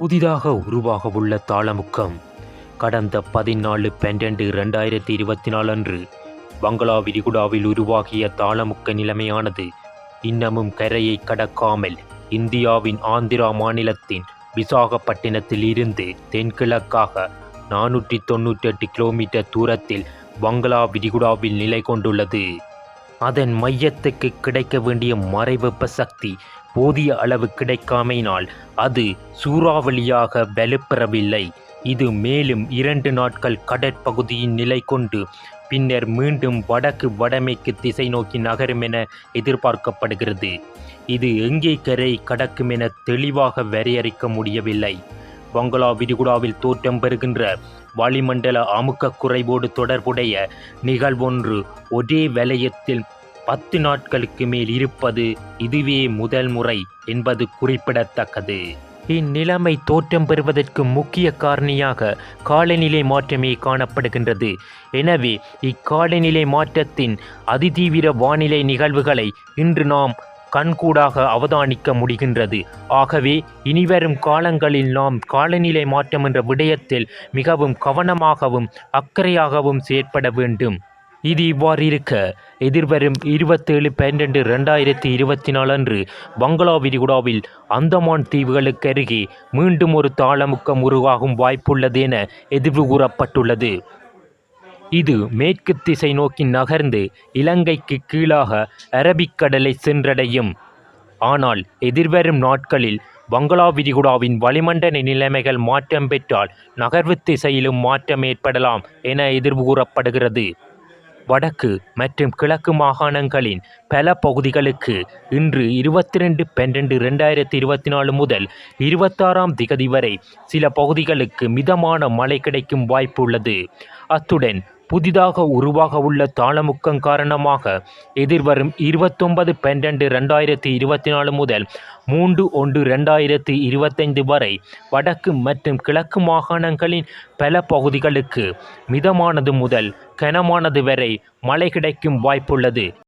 புதிதாக உருவாகவுள்ள தாளமுக்கம். கடந்த பதினாலு பன்னெண்டு ரெண்டாயிரத்தி இருபத்தி நாலு அன்று பங்களா விரிகுடாவில் உருவாகிய தாளமுக்க நிலைமையானது இன்னமும் கரையை கடக்காமல் இந்தியாவின் ஆந்திரா மாநிலத்தின் விசாகப்பட்டினத்தில் இருந்து தென்கிழக்காக நானூற்றி தொன்னூற்றி எட்டு கிலோமீட்டர் தூரத்தில் பங்களா விரிகுடாவில் நிலை கொண்டுள்ளது. அதன் மையத்துக்கு கிடைக்க வேண்டிய மறைவெப்ப சக்தி போதிய அளவு கிடைக்காமையினால் அது சூறாவளியாக வலுப்பெறவில்லை இது மேலும் இரண்டு நாட்கள் கடற்பகுதியின் நிலை கொண்டு பின்னர் மீண்டும் வடக்கு வடமேற்கு திசை நோக்கி நகரும் என எதிர்பார்க்கப்படுகிறது. இது எங்கே கரை கடக்கும் என தெளிவாக வரையறுக்க முடியவில்லை. பங்களா விரிகுடாவில் தோற்றம் பெறுகின்ற வளிமண்டல அமுக்க குறைவோடு தொடர்புடைய நிகழ்வொன்று ஒரே வலயத்தில் பத்து நாட்களுக்கு மேல் இருப்பது இதுவே முதல் முறை என்பது குறிப்பிடத்தக்கது. இந்நிலைமை தோற்றம் பெறுவதற்கு முக்கிய காரணியாக காலநிலை மாற்றமே காணப்படுகின்றது. எனவே இக்காலநிலை மாற்றத்தின் அதிதீவிர வானிலை நிகழ்வுகளை இன்று நாம் கண்கூடாக அவதானிக்க முடிகின்றது. ஆகவே இனிவரும் காலங்களில் நாம் காலநிலை மாற்றம் என்ற விடயத்தில் மிகவும் கவனமாகவும் அக்கறையாகவும் செயற்பட வேண்டும். இது இவ்வாறு இருக்க எதிர்வரும் இருபத்தேழு பன்னெண்டு ரெண்டாயிரத்தி இருபத்தி நாலு அன்று பங்களா விரிகுடாவில் அந்தமான் தீவுகளுக்கு அருகே மீண்டும் ஒரு தாளமுக்கம் உருவாகும் வாய்ப்புள்ளது என எதிர்வு கூறப்பட்டுள்ளது. இது மேற்கு திசை நோக்கி நகர்ந்து இலங்கைக்கு கீழாக அரபிக்கடலை சென்றடையும். ஆனால் எதிர்வரும் நாட்களில் பங்களா விரிகுடாவின் வளிமண்டல நிலைமைகள் மாற்றம் பெற்றால் நகர்வு திசையிலும் மாற்றம் ஏற்படலாம் என எதிர்வு கூறப்படுகிறது. வடக்கு மற்றும் கிழக்கு மாகாணங்களின் பல பகுதிகளுக்கு இன்று இருபத்தி ரெண்டு பன்னெண்டு ரெண்டாயிரத்தி இருபத்தி நாலு முதல் இருபத்தாறாம் திகதி வரை சில பகுதிகளுக்கு மிதமான மழை கிடைக்கும் வாய்ப்பு உள்ளது. அத்துடன் புதிதாக உருவாக உள்ள தாளமுக்கம் காரணமாக எதிர்வரும் இருபத்தொன்பது பன்னெண்டு ரெண்டாயிரத்தி இருபத்தி நாலு முதல் மூன்று ஒன்று ரெண்டாயிரத்தி இருபத்தைந்து வரை வடக்கு மற்றும் கிழக்கு மாகாணங்களின் பல பகுதிகளுக்கு மிதமானது முதல் கனமானது வரை மழை கிடைக்கும் வாய்ப்புள்ளது.